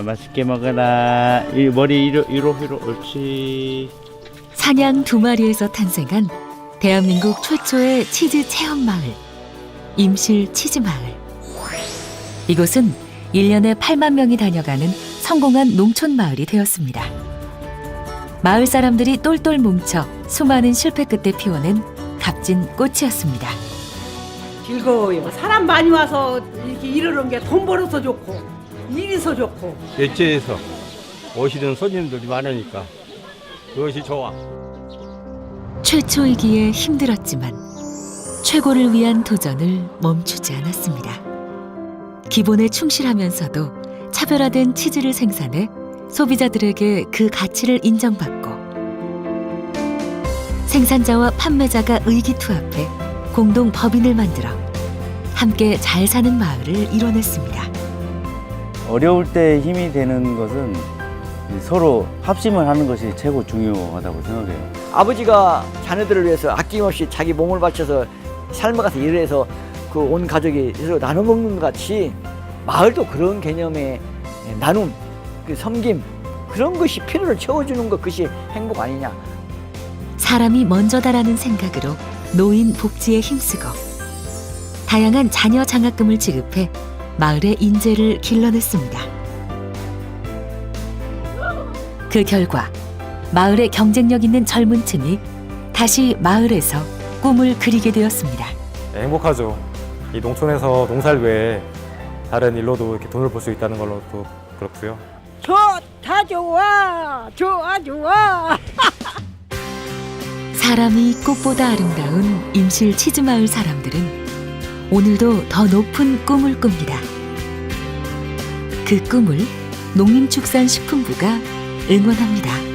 자, 맛있게 먹어라. 이 머리 위로 위로 위로 옳지. 사냥 두 마리에서 탄생한 대한민국 최초의 치즈 체험 마을 임실 치즈 마을. 이곳은 1년에 8만 명이 다녀가는 성공한 농촌 마을이 되었습니다. 마을 사람들이 똘똘 뭉쳐 수많은 실패 끝에 피워낸 값진 꽃이었습니다. 즐거워요. 사람 많이 와서 이렇게 이러는 게돈 벌어서 좋고 일이서 좋고 대체해서 오시는 손님들이 많으니까 그것이 좋아. 최초이기에 힘들었지만 최고를 위한 도전을 멈추지 않았습니다. 기본에 충실하면서도 차별화된 치즈를 생산해 소비자들에게 그 가치를 인정받고 생산자와 판매자가 의기투합해 공동 법인을 만들어 함께 잘 사는 마을을 이뤄냈습니다. 어려울 때 힘이 되는 것은 서로 합심을 하는 것이 최고 중요하다고 생각해요. 아버지가 자녀들을 위해서 아낌없이 자기 몸을 바쳐서 삶을 가서 일을 해서 그 온 가족이 서로 나눠 먹는 것 같이 마을도 그런 개념의 나눔, 그 섬김 그런 것이 필요를 채워주는 것 그것이 행복 아니냐. 사람이 먼저다라는 생각으로 노인 복지에 힘쓰고 다양한 자녀 장학금을 지급해 마을의 인재를 길러냈습니다. 그 결과 마을의 경쟁력 있는 젊은 층이 다시 마을에서 꿈을 그리게 되었습니다. 네, 행복하죠. 이 농촌에서 농사를 외에 다른 일로도 이렇게 돈을 벌 수 있다는 걸로도 그렇고요. 좋다 좋아 좋아 좋아 사람이 꽃보다 아름다운 임실 치즈마을 사람들은 오늘도 더 높은 꿈을 꿉니다. 그 꿈을 농림축산식품부가 응원합니다.